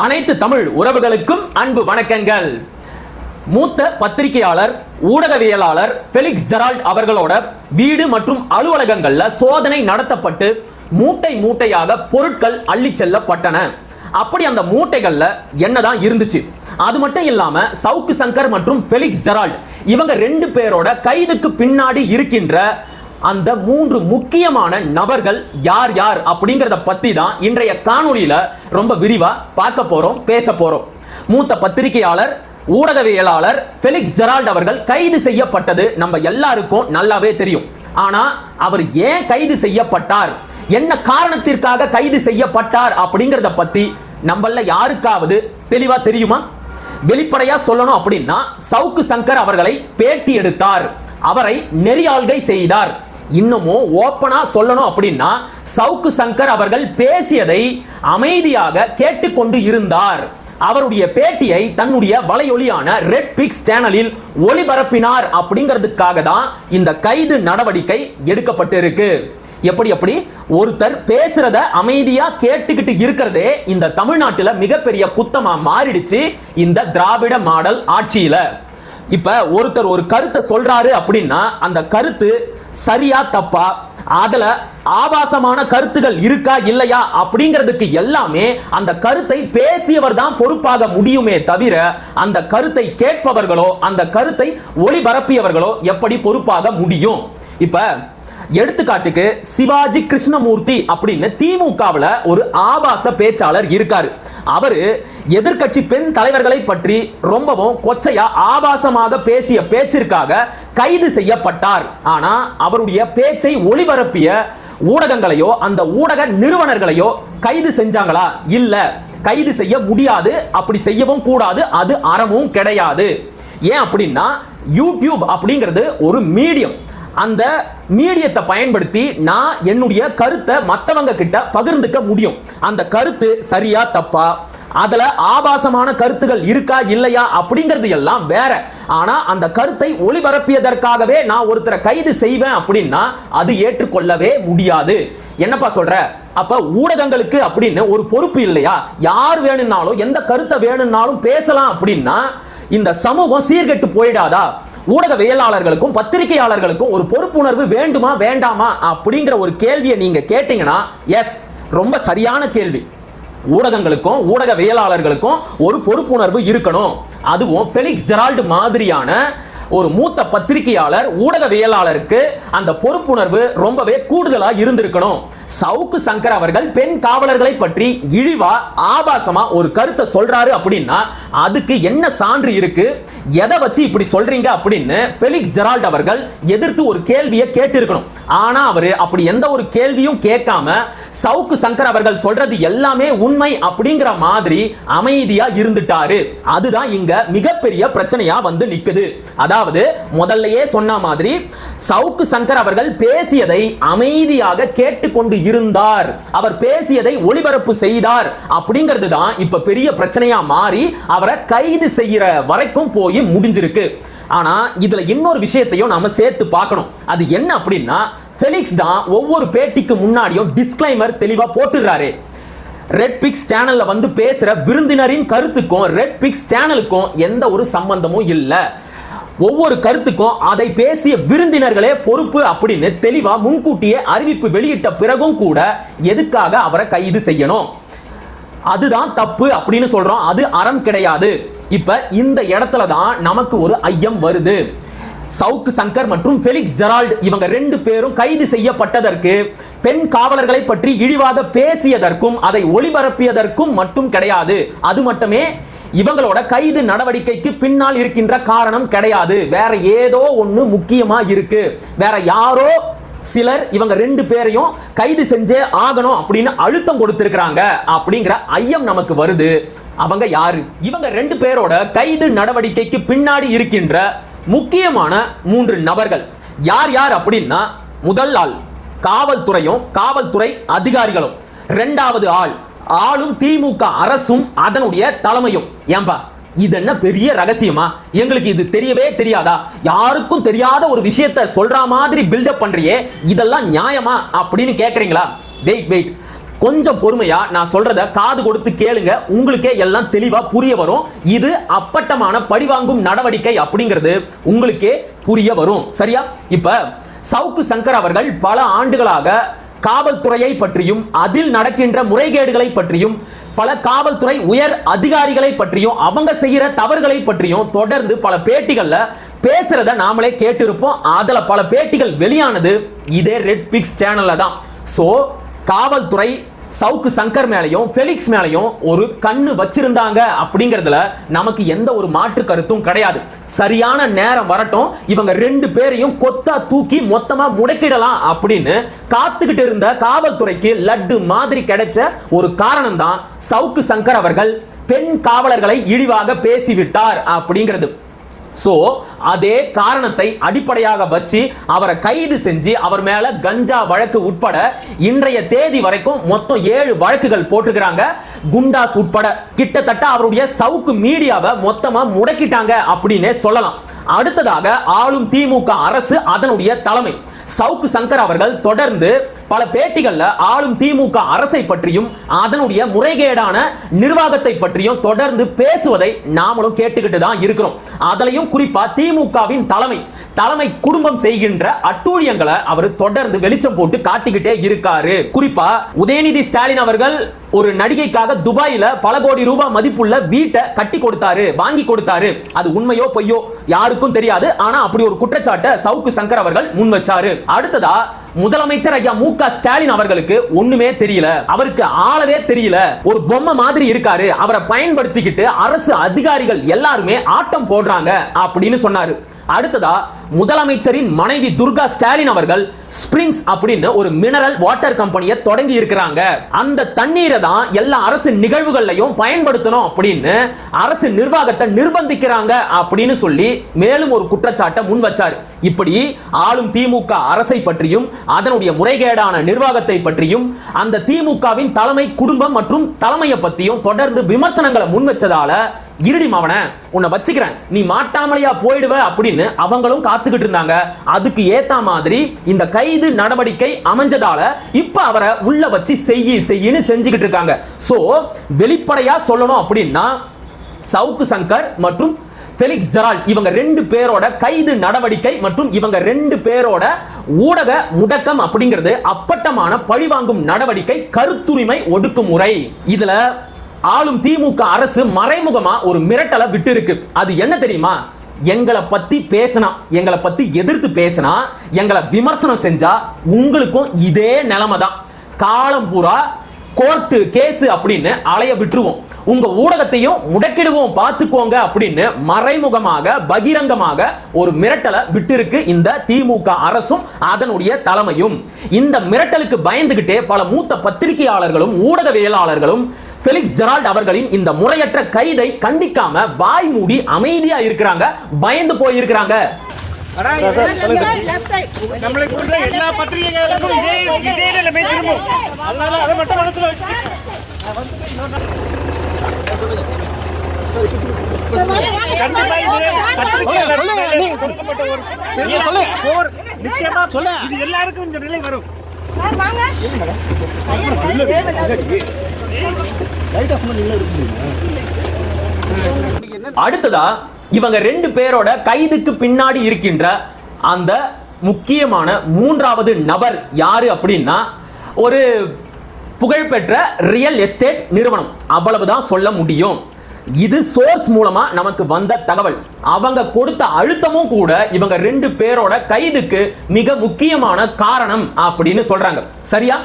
அனைத்து தமிழ் உறவுகளுக்கும் அன்பு வணக்கங்கள். மூத்த பத்திரிகையாளர் ஊடகவியலாளர் ஃபெலிக்ஸ் ஜெரால்ட் அவர்களோட வீடு மற்றும் அலுவலகங்கள்ல சோதனை நடத்தப்பட்டு மூட்டை மூட்டையாக பொருட்கள் அள்ளி செல்லப்பட்டன. அப்படி அந்த மூட்டைகள்ல என்னதான் இருந்துச்சு? அது மட்டும் இல்லாம சவுக்கு சங்கர் மற்றும் ஃபெலிக்ஸ் ஜெரால்ட் இவங்க ரெண்டு பேரோட கைதுக்கு பின்னாடி இருக்கின்ற அந்த மூன்று முக்கியமான நபர்கள் யார் யார் அப்படிங்கிறத பத்தி தான் இன்றைய காணொளியில ரொம்ப விரிவா பார்க்க போறோம் பேச போறோம். மூத்த பத்திரிகையாளர் ஊடகவியலாளர் ஃபெலிக்ஸ் ஜெரால்ட் அவர்கள் கைது செய்யப்பட்டது நம்ம எல்லாருக்கும் நல்லாவே தெரியும். ஆனா அவர் ஏன் கைது செய்யப்பட்டார்? என்ன காரணத்திற்காக கைது செய்யப்பட்டார் அப்படிங்கிறத பத்தி நம்மள யாருக்காவது தெளிவா தெரியுமா? வெளிப்படையா சொல்லணும் அப்படின்னா சவுக்கு சங்கர் அவர்களை பேட்டி எடுத்தார். அவரை நெறியாள்கை செய்தார். இன்னமும் ஓப்பனாக சொல்லணும் அப்படின்னா சவுக்கு சங்கர் அவர்கள் பேசியதை அமைதியாக கேட்டுக்கொண்டு இருந்தார். அவருடைய பேட்டியை தன்னுடைய வலையொலியான ரெட் பிக்ஸ் சேனலில் ஒளிபரப்பினார் அப்படிங்கிறதுக்காக தான் இந்த கைது நடவடிக்கை எடுக்கப்பட்டிருக்கு. எப்படி எப்படி ஒருத்தர் பேசுறத அமைதியா கேட்டுக்கிட்டு இருக்கிறதே இந்த தமிழ்நாட்டில் மிகப்பெரிய குத்தமா மாறிடுச்சு இந்த திராவிட மாடல் ஆட்சியில. இப்போ ஒருத்தர் ஒரு கருத்தை சொல்கிறாரு அப்படின்னா அந்த கருத்து சரியா தப்பா அதில் ஆபாசமான கருத்துகள் இருக்கா இல்லையா அப்படிங்கிறதுக்கு எல்லாமே அந்த கருத்தை பேசியவர் தான் பொறுப்பாக முடியுமே தவிர அந்த கருத்தை கேட்பவர்களோ அந்த கருத்தை ஒளிபரப்பியவர்களோ எப்படி பொறுப்பாக முடியும்? இப்போ எடுத்துக்காட்டுக்கு சிவாஜி கிருஷ்ணமூர்த்தி அப்படின்னு திமுகவில் ஒரு ஆபாச பேச்சாளர் இருக்காரு. அவரு எதிர்க்கட்சி பெண் தலைவர்களை பற்றி ரொம்பவும் கொச்சையா ஆபாசமாக பேசிய பேச்சிற்காக கைது செய்யப்பட்டார். ஆனா அவருடைய பேச்சை ஒளிபரப்பிய ஊடகங்களையோ அந்த ஊடக நிறுவனர்களையோ கைது செஞ்சாங்களா? இல்ல கைது செய்ய முடியாது அப்படி செய்யவும் கூடாது அது அறமும் கிடையாது. ஏன் அப்படின்னா யூடியூப் அப்படிங்கிறது ஒரு மீடியம். அந்த மீடியத்தை பயன்படுத்தி நான் என்னுடைய கருத்தை மற்றவங்க கிட்ட பகிர்ந்துக்க முடியும். அந்த கருத்து சரியா தப்பா? அதில் ஆபாசமான கருத்துகள் இருக்கா இல்லையா அப்படிங்கிறது எல்லாம் வேற. ஆனால் அந்த கருத்தை ஒளிபரப்பியதற்காகவே நான் ஒருத்தரை கைது செய்வேன் அப்படின்னா அது ஏற்றுக்கொள்ளவே முடியாது. என்னப்பா சொல்ற? அப்ப ஊடகங்களுக்கு அப்படின்னு ஒரு பொறுப்பு இல்லையா? யார் வேணும்னாலும் எந்த கருத்தை வேணும்னாலும் பேசலாம் அப்படின்னா இந்த சமூகம் சீர்கெட்டு போயிடாதா? ஊடகவியலாளர்களுக்கும் பத்திரிகையாளர்களுக்கும் ஒரு பொறுப்புணர்வு வேண்டுமா வேண்டாமா அப்படிங்கிற ஒரு கேள்வியை நீங்க கேட்டீங்கன்னா எஸ் ரொம்ப சரியான கேள்வி. ஊடகங்களுக்கும் ஊடகவியலாளர்களுக்கும் ஒரு பொறுப்புணர்வு இருக்கணும். அதுவும் ஃபெலிக்ஸ் ஜெரால்டு மாதிரியான ஒரு மூத்த பத்திரிகையாளர் ஊடகவியலாளருக்கு அந்த பொறுப்புணர்வு ரொம்பவே கூடுதலா இருந்திருக்கணும். சவுக்கு சங்கர் அவர்கள் பெண் காவலர்களை பற்றி இழிவா ஆபாசமா ஒரு கருத்தை சொல்றாரு அப்படின்னா அதுக்கு என்ன சான்று இருக்கு? எதை வச்சு இப்படி சொல்றீங்க அப்படின்னு ஃபெலிக்ஸ் ஜெரால்ட் அவர்கள் எதிர்த்து ஒரு கேள்வியை கேட்டிருக்கணும். ஆனா அவரு அப்படி எந்த ஒரு கேள்வியும் கேட்காம சவுக்கு சங்கர் அவர்கள் சொல்றது எல்லாமே உண்மை அப்படிங்கிற மாதிரி அமைதியா இருந்துட்டாரு. அதுதான் இங்க மிகப்பெரிய பிரச்சனையா வந்து நிக்குது. அதாவது முதல்லயே சொன்ன மாதிரி சவுக்கு சங்கர் அவர்கள் பேசியதை அமைதியாக கேட்டுக்கொண்டு இருந்தார். அவர் பேசியதை ஒளிபரப்பு செய்தார். அப்படிங்கிறது தான் இப்ப பெரிய பிரச்சனையா மாறி அவரை கைது செய்யற வரைக்கும் போய் முடிஞ்சிருக்கு. ஆனா இதுல இன்னொரு விஷயத்தையும் நாம சேர்த்து பார்க்கணும். அது என்ன அப்படின்னா ஃபெலிக்ஸ் தான் ஒவ்வொரு பேட்டிக்கு முன்னாடியும் டிஸ்க்ளைமர் தெளிவா போட்டுறாரு ரெட் பிக்ஸ் சேனல்ல வந்து பேசுற விருந்தினரின் கருத்துக்கும் ரெட் பிக்ஸ் சேனலுக்கும் எந்த ஒரு சம்பந்தமும் இல்லை. ஒவ்வொரு கருத்துக்கும் அதை பேசிய விருந்தினர்களே பொறுப்பு அப்படின்னு தெளிவா முன்கூட்டியே அறிவிப்பு வெளியிட்ட பிறகும் கூட எதுக்காக அவரை கைது செய்யணும்? அதுதான் தப்பு அப்படின்னு சொல்றோம். அது அறம் கிடையாது. இப்ப இந்த இடத்துல தான் நமக்கு ஒரு ஐயம் வருது. சவுக்கு சங்கர் மற்றும் ஃபெலிக்ஸ் ஜெரால்ட் இவங்க ரெண்டு பேரும் கைது செய்யப்பட்டதற்கு பெண் காவலர்களை பற்றி இழிவாக பேசியதற்கும் அதை ஒளிபரப்பியதற்கும் மட்டும் கிடையாது. அது மட்டுமே இவங்களோட கைது நடவடிக்கைக்கு பின்னால் இருக்கின்ற காரணம் கிடையாது. வேற ஏதோ ஒன்று முக்கியமா இருக்கு. வேற யாரோ சிலர் இவங்க ரெண்டு பேரையும் கைது செஞ்சே ஆகணும் அப்படின்னு அழுத்தம் கொடுத்திருக்கிறாங்க அப்படிங்கிற ஐயம் நமக்கு வருது. அவங்க யாரு? இவங்க ரெண்டு பேரோட கைது நடவடிக்கைக்கு பின்னாடி இருக்கின்ற முக்கியமான மூன்று நபர்கள். யார் யார் அப்படின்னா முதல் ஆள் காவல்துறையும் காவல்துறை அதிகாரிகளும். ரெண்டாவது ஆள் ஆளும் திமுக அரசும் அதனுடைய தலைமையும். ஏன்பா? இது என்ன பெரிய ரகசியமா? எங்களுக்கு இது தெரியவே தெரியாதா? யாருக்கும் தெரியாத ஒரு விஷயத்த சொல்ற மாதிரி பில்டப் பண்றியே. இதெல்லாம் நியாயமா? அப்படின்னு கேக்குறீங்களா? வெயிட் வெயிட் கொஞ்சம் பொறுமையா நான் சொல்றத காது கொடுத்து கேளுங்க. உங்களுக்கே எல்லாம் தெளிவா புரிய வரும். இது அப்பட்டமான பழிவாங்கும் நடவடிக்கை அப்படிங்கிறது உங்களுக்கே புரிய வரும். சரியா? இப்ப சவுக்கு சங்கர் அவர்கள் பல ஆண்டுகளாக காவல்துறையை பற்றியும் அதில் நடக்கின்ற முறைகேடுகளை பற்றியும் பல காவல்துறை உயர் அதிகாரிகளை பற்றியும் அவங்க செய்கிற தவறுகளை பற்றியும் தொடர்ந்து பல பேட்டிகளில் பேசுறத நாமளே கேட்டிருப்போம். அதில் பல பேட்டிகள் வெளியானது இதே ரெட் பிக்ஸ் சேனலில் தான். ஸோ காவல்துறை சவுக்கு சங்கர் மேலையும் ஃபெலிக்ஸ் மேலையும் ஒரு கண்ணு வச்சிருந்தாங்க அப்படிங்கிறதுல நமக்கு எந்த ஒரு மாற்று கருத்தும் கிடையாது. சரியான நேரம் வரட்டும் இவங்க ரெண்டு பேரையும் கொத்தா தூக்கி மொத்தமா முடக்கிடலாம் அப்படின்னு காத்துக்கிட்டு இருந்த காவல்துறைக்கு லட்டு மாதிரி கிடைச்ச ஒரு காரணம் தான் சவுக்கு சங்கர் அவர்கள் பெண் காவலர்களை இழிவாக பேசிவிட்டார் அப்படிங்கிறது. சோ அதே காரணத்தை அடிப்படையாக வச்சு அவரை கைது செஞ்சு அவர் மேல கஞ்சா வழக்கு உட்பட இன்றைய தேதி வரைக்கும் மொத்தம் ஏழு வழக்குகள் போட்டுக்கிறாங்க குண்டாஸ் உட்பட கிட்டத்தட்ட அவருடைய சவுக்கு மீடியாவை மொத்தமா முடக்கிட்டாங்க அப்படின்னே சொல்லலாம். அடுத்ததாக ஆளும் திமுக அரசு அதனுடைய தலைமை. சவுக்கு சங்கர் அவர்கள் தொடர்ந்து பல பேட்டிகள்ல ஆளும் திமுக அரசை பற்றியும் அதனுடைய முறைகேடான நிர்வாகத்தை பற்றியும் தொடர்ந்து பேசுவதை நாமளும் கேட்டுக்கிட்டு தான் இருக்கிறோம். அதிலையும் குறிப்பா திமுகவின் தலைமை தலைமை குடும்பம் செய்கின்ற அட்டூழியங்களை அவர் தொடர்ந்து வெளிச்சம் போட்டு காட்டிக்கிட்டே இருக்காரு. குறிப்பா உதயநிதி ஸ்டாலின் அவர்கள் ஒரு நடிகைக்காக துபாயில பல கோடி ரூபாய் மதிப்புள்ள வீட்டை கட்டி கொடுத்தாரு வாங்கி கொடுத்தாரு. அது உண்மையோ பொய்யோ யாருக்கும் தெரியாது. ஆனா அப்படி ஒரு குற்றச்சாட்டை சவுக்கு சங்கர் அவர்கள் முன் வச்சாரு. அடுத்ததா முதலமைச்சர் ஐயா மு க ஸ்டாலின் அவர்களுக்கு ஒண்ணுமே தெரியல. அவருக்கு ஆளவே தெரியல. ஒரு பொம்மை மாதிரி இருக்காரு. அவரை பயன்படுத்திக்கிட்டு அரசு அதிகாரிகள் எல்லாருமே ஆட்டம் போடுறாங்க அப்படின்னு சொன்னாரு. அடுத்ததா முதலமைச்சரின் மனைவி துர்கா ஸ்டாலின் அவர்கள் ஸ்பிரிங்ஸ் அப்படின்னு ஒரு மினரல் வாட்டர் கம்பெனியை தொடங்கி இருக்கிறாங்க. அந்த தண்ணீரை தான் எல்லா அரசு நிகழ்வுகள்லையும் பயன்படுத்தணும் அப்படின்னு அரசு நிர்வாகத்தை நிர்பந்திக்கிறாங்க அப்படின்னு சொல்லி மேலும் ஒரு குற்றச்சாட்டை முன் வச்சார். இப்படி ஆளும் திமுக அரசை பற்றியும் அதனுடைய முறைகேடான நிர்வாகத்தை பற்றியும் அந்த திமுகவின் தலைமை குடும்பம் மற்றும் தலைமையை பற்றியும் தொடர்ந்து விமர்சனங்களை முன் வச்சதால இருடி மாவன உன்னை வச்சுக்கிறேன். நீ மாட்டாமலையா போயிடுவ அப்படின்னு அவங்களும் காத்துக்கிட்டு இருந்தாங்க. அதுக்கு ஏத்த மாதிரி இந்த கைது நடவடிக்கை அமைஞ்சதால இப்ப அவரை உள்ள வச்சு செய்யி செய்யின்னு செஞ்சுக்கிட்டு இருக்காங்க. சோ வெளிப்படையா சொல்லணும் அப்படின்னா சவுக்கு சங்கர் மற்றும் ஃபெலிக்ஸ் ஜெரால் இவங்க ரெண்டு பேரோட கைது நடவடிக்கை மற்றும் இவங்க ரெண்டு பேரோட ஊடக முடக்கம் அப்படிங்கிறது அப்பட்டமான பழிவாங்கும் நடவடிக்கை கருத்துரிமை ஒடுக்குமுறை. இதுல ஆளும் திமுக அரசு மறைமுகமா ஒரு மிரட்டலை விட்டு இருக்கு அது என்ன தெரியுமா? எங்களை பத்தி பேசினா எங்களை பத்தி எதிர்த்து பேசினா எங்களை விமர்சனம் செஞ்சா உங்களுக்கும் இதே நிலைமை தான் காலம் பூரா கோர்ட்டு கேஸ் அப்படின்னு அலைய விட்டுருவோம். உங்க ஊடகத்தையும் முடக்கிடுவோம் பார்த்துக்கோங்க அப்படின்னு மறைமுகமாக பகிரங்கமாக ஒரு மிரட்டலை விட்டிருக்கு இந்த திமுக அரசும் அதனுடைய தலைமையும். இந்த மிரட்டலுக்கு பயந்துகிட்டே பல மூத்த பத்திரிகையாளர்களும் ஊடகவியலாளர்களும் ஃபெலிக்ஸ் ஜெரால்ட் அவர்களின் இந்த முறையற்ற கைதை கண்டிக்காம வாய் மூடி அமைதியா இருக்கிறாங்க பயந்து போயிருக்கிறாங்க. ஆனா இது நம்மளை போன்ற எல்லா பத்திரிகைகளுக்கும் இதே இதே நிலைமை திரும்பும். அதனால அதை மட்டும் மனசுல வச்சு எல்லாருக்கும் இந்த நிலை வரும் அடுத்ததா இவங்க ரெண்டு பேரோட கைதுக்கு பின்னாடி இருக்கின்ற அந்த முக்கியமான மூன்றாவது நபர் யாரு அப்படின்னா ஒரு புகழ்பெற்ற ரியல் எஸ்டேட் நிறுவனம். அவ்வளவுதான் சொல்ல முடியும். இது சோர்ஸ் மூலமா நமக்கு வந்த தகவல். அவங்க கொடுத்த அழுத்தமும் கூட இவங்க ரெண்டு பேரோட கைதுக்கு மிக முக்கியமான காரணம் அப்படின்னு சொல்றாங்க. சரியா?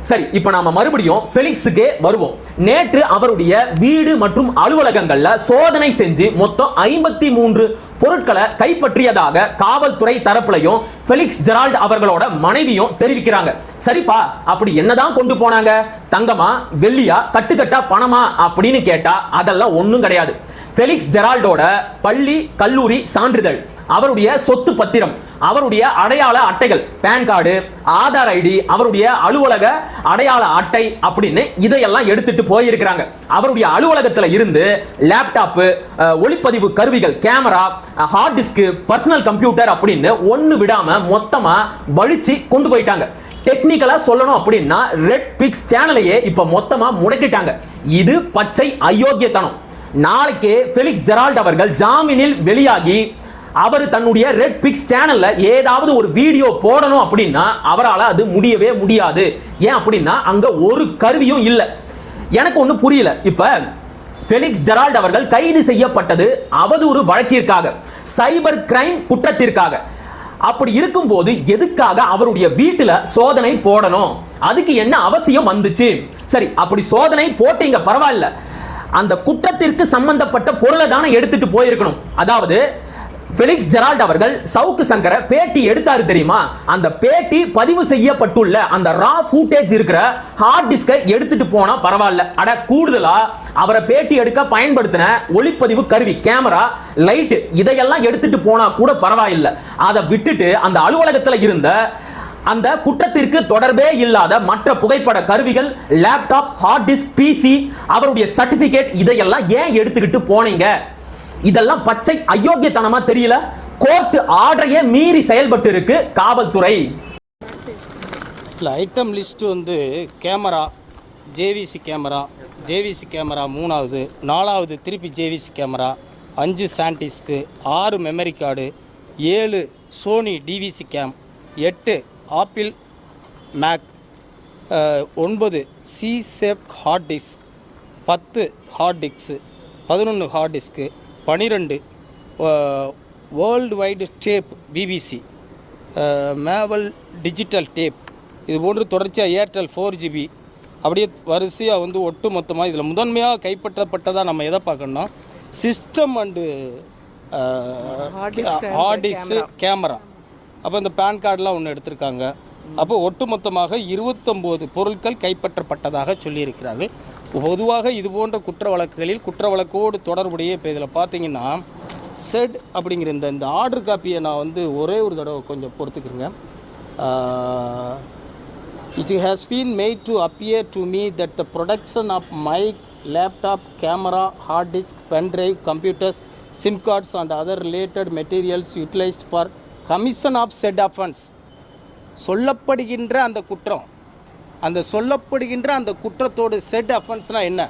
சரி இப்போ நாம மறுபடியும் ஃபெலிக்ஸுக்கே வருவோம். நேற்று அவருடைய வீடு மற்றும் அலுவலகங்கள்ல சோதனை செஞ்சு மொத்தம் ஐம்பத்தி மூன்று பொருட்களை கைப்பற்றியதாக காவல்துறை தரப்புலையும் ஃபெலிக்ஸ் ஜெரால்ட் அவர்களோட மனைவியும் தெரிவிக்கிறாங்க. சரிப்பா அப்படி என்னதான் கொண்டு போனாங்க? தங்கமா வெள்ளியா கட்டுக்கட்டா பணமா அப்படின்னு கேட்டா அதெல்லாம் ஒன்றும் கிடையாது. ஃபெலிக்ஸ் ஜெரால்டோட பள்ளி கல்லூரி சான்றிதழ். அவருடைய சொத்து பத்திரம் அவருடைய அடையாள அட்டைகள் பேன் கார்டு ஆதார் ஐடி அவருடைய அலுவலக அடையாள அட்டை அப்படின்னு இதையெல்லாம் எடுத்துட்டு போயிருக்கிறாங்க. அவருடைய அலுவலகத்தில் இருந்து லேப்டாப்பு ஒளிப்பதிவு கருவிகள் camera hard disk personal computer அப்படின்னு ஒன்று விடாம மொத்தமாக வழிச்சு கொண்டு போயிட்டாங்க. டெக்னிக்கலாக சொல்லணும் அப்படின்னா ரெட் பிக்ஸ் சேனலையே இப்போ மொத்தமாக முடக்கிட்டாங்க. இது பச்சை அயோக்கியத்தனம். நாளைக்கு ஃபெலிக்ஸ் ஜெரால்ட் அவர்கள் ஜாமீனில் வெளியாகி அவர் தன்னுடைய ரெட் பிக்ஸ் சேனல்ல ஏதாவது ஒரு வீடியோ போடணும் அப்படின்னா அவரால் அது முடியவே முடியாது. ஏன் அப்படின்னா அங்க ஒரு கருவியும் இல்லை. எனக்கு ஒன்றும் புரியல. இப்போ ஃபெலிக்ஸ் ஜெரால்ட் அவர்கள் கைது செய்யப்பட்டது அவதூறு வழக்கிற்காக சைபர் கிரைம் குற்றத்திற்காக. அப்படி இருக்கும்போது எதுக்காக அவருடைய வீட்டில் சோதனை போடணும்? அதுக்கு என்ன அவசியம் வந்துச்சு? சரி அப்படி சோதனை போட்டீங்க பரவாயில்ல. அந்த குற்றத்திற்கு சம்பந்தப்பட்ட பொருளை தானே எடுத்துட்டு போயிருக்கணும். அதாவது ஃபெலிக்ஸ் ஜெரால்ட் அவர்கள் சவுக்கு சங்கர பேட்டி எடுத்தாரு தெரியுமா? அந்த பேட்டி பதிவு செய்யப்பட்டுள்ள அந்த ரா ஃபூட்டேஜ் இருக்கிற ஹார்ட் டிஸ்கை எடுத்துட்டு போனா பரவாயில்ல. அட கூடுதலா அவரை பேட்டி எடுக்க பயன்படுத்தின ஒளிப்பதிவு கருவி கேமரா லைட் இதையெல்லாம் எடுத்துட்டு போனா கூட பரவாயில்லை. அதை விட்டுட்டு அந்த அலுவலகத்தில் இருந்த அந்த குற்றத்திற்கு தொடர்பே இல்லாத மற்ற புகைப்பட கருவிகள் லேப்டாப் ஹார்ட் டிஸ்க் பிசி அவருடைய சர்டிபிகேட் இதையெல்லாம் ஏன் எடுத்துக்கிட்டு போனீங்க? இதெல்லாம் பச்சை அயோக்கியத்தனமா தெரியல. கோர்ட் ஆர்டரையே மீறி செயல்பட்டு இருக்கு காவல்துறை. இல்லை ஐட்டம் லிஸ்ட்டு வந்து camera JVC camera JVC camera மூணாவது நாலாவது திருப்பி ஜேவிசி கேமரா அஞ்சு சாண்டிஸ்க்கு ஆறு மெமரி கார்டு ஏழு சோனி டிவிசி கேம் எட்டு ஆப்பிள் மேக் ஒன்பது சி சேஃப் ஹார்ட் டிஸ்க் பத்து ஹார்ட் டிஸ்க்கு பதினொன்று ஹார்ட் டிஸ்க்கு பன்னிரெண்டு வேர்ல்டு வைடு டேப் பிபிசி மேவல் டிஜிட்டல் டேப் இது போன்று தொடர்ச்சியாக ஏர்டெல் ஃபோர் ஜிபி அப்படியே வரிசையாக வந்து ஒட்டு மொத்தமாக இதில் முதன்மையாக கைப்பற்றப்பட்டதாக நம்ம எதை பார்க்கணும்னா system and hard disk camera அப்போ இந்த பேன் கார்டெலாம் ஒன்று எடுத்திருக்காங்க. அப்போ ஒட்டுமொத்தமாக இருபத்தொம்போது பொருட்கள் கைப்பற்றப்பட்டதாக சொல்லியிருக்கிறார்கள். பொதுவாக இது போன்ற குற்ற வழக்குகளில் குற்ற வழக்கோடு தொடர்புடைய இப்போ இதில் பார்த்தீங்கன்னா செட் அப்படிங்கிற இந்த இந்த ஆர்டர் காப்பியை நான் வந்து ஒரே ஒரு தடவை கொஞ்சம் பொறுத்துக்கிறேங்க it has been made to appear to me that the production of mic laptop camera hard disk pen drive computers SIM cards and other related materials utilised for commission of said offence சொல்லப்படுகின்ற அந்த குற்றம் அந்த சொல்லப்படுகின்ற அந்த குற்றத்தோடு set அஃபென்ஸ்னால் என்ன?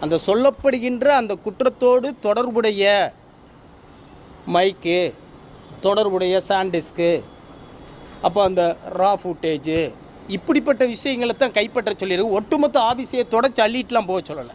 அந்த சொல்லப்படுகின்ற அந்த குற்றத்தோடு தொடர்புடைய மைக்கு தொடர்புடைய சாண்டிஸ்க்கு அப்போ அந்த ரா ஃபுட்டேஜு இப்படிப்பட்ட விஷயங்களை தான் கைப்பற்ற சொல்லியிருக்கு. ஒட்டுமொத்த ஆஃபீஸையை தொடச்சி அள்ளிட்டுலாம் போக சொல்லலை.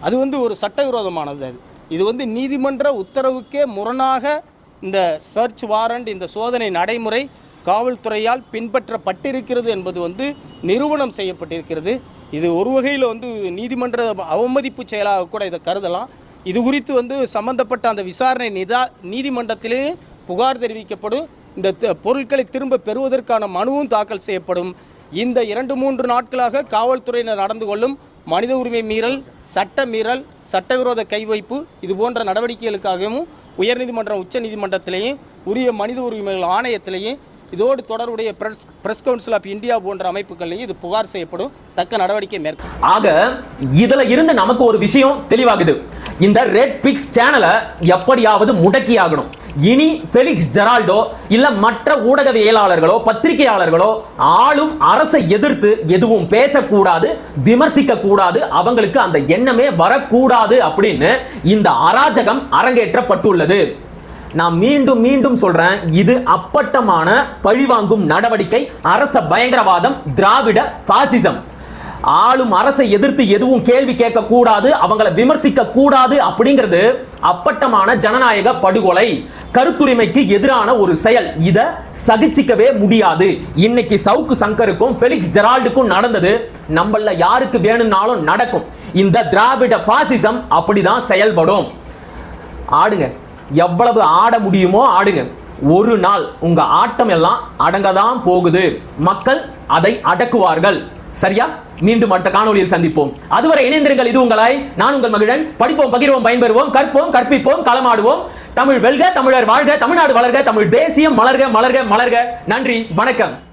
அது வந்து ஒரு சட்டவிரோதமானது அது. இது வந்து நீதிமன்ற உத்தரவுக்கே முரணாக இந்த சர்ச் வாரண்ட் இந்த சோதனை நடைமுறை காவல்துறையால் பின்பற்றப்பட்டிருக்கிறது என்பது வந்து நிறுவனம் செய்யப்பட்டிருக்கிறது. இது ஒரு வகையில் வந்து நீதிமன்ற அவமதிப்பு செயலாக கூட இதை கருதலாம். இது குறித்து வந்து சம்பந்தப்பட்ட அந்த விசாரணை நிதா நீதிமன்றத்திலே புகார் தெரிவிக்கப்படும். இந்த த- பொருட்களை திரும்ப பெறுவதற்கான மனுவும் தாக்கல் செய்யப்படும். இந்த இரண்டு மூன்று நாட்களாக காவல்துறையினர் நடந்து கொள்ளும் மனித உரிமை மீறல் சட்ட மீறல் சட்டவிரோத கைவைப்பு இது போன்ற நடவடிக்கைகளுக்காகவும் உயர்நீதிமன்றம் உச்ச நீதிமன்றத்திலேயும் உரிய மனித உரிமைகள் ஆணையத்திலேயும் இதோடு தொடர்புடைய press press council of India போன்ற அமைப்புகள்லையும் இது புகார் செய்யப்படும். தக்க நடவடிக்கை மேற்கொள்ளும் ஆக இதில் இருந்து நமக்கு ஒரு விஷயம் தெளிவாகுது. இந்த ரெட் பிக்ஸ் சேனலை எப்படியாவது முடக்கி ஆகணும் இனி ஃபெலிக்ஸ் ஜெரால்டோ இல்ல மற்ற ஊடகவியலாளர்களோ பத்திரிகையாளர்களோ ஆளும் அரசை எதிர்த்து எதுவும் பேசக்கூடாது விமர்சிக்க கூடாது அவங்களுக்கு அந்த எண்ணமே வரக்கூடாது அப்படின்னு இந்த அராஜகம் அரங்கேற்றப்பட்டுள்ளது. நான் மீண்டும் மீண்டும் சொல்றேன் இது அப்பட்டமான பழிவாங்கும் நடவடிக்கை அரச பயங்கரவாதம் திராவிட பாசிசம். ஆளும் அரசை எதிர்த்து எதுவும் கேள்வி கேட்க கூடாது அவங்களை விமர்சிக்க கூடாது அப்படிங்கிறது அப்பட்டமான ஜனநாயக படுகொலை. கருத்துரிமைக்கு எதிரான ஒரு செயல். இத சகிச்சிக்கவே முடியாது. இன்னைக்கு சவுக்கு சங்கருக்கும் ஃபெலிக்ஸ் ஜெரால்டுக்கும் நடந்தது. நம்மள யாருக்கு வேணும்னாலும் நடக்கும். இந்த திராவிட பாசிசம் அப்படிதான் செயல்படும். ஆடுங்க. எவ்வளவு ஆட முடியுமோ ஆடுங்க. ஒரு நாள் உங்க ஆட்டம் எல்லாம் அடங்கதான் போகுது. மக்கள் அதை அடக்குவார்கள். சரியா? மீண்டும் அடுத்த காணொளியில் சந்திப்போம். அதுவரை இணைந்திருங்கள் இது உங்களாய் நான் உங்கள் மகிழன். படிப்போம் பகிர்வோம் பயன்பெறுவோம் கற்போம் கற்பிப்போம் களமாடுவோம். தமிழ் வெல்க தமிழர் வாழ்க தமிழ்நாடு வளர்க தமிழ் தேசியம் மலர்க மலர்க மலர்க. நன்றி வணக்கம்.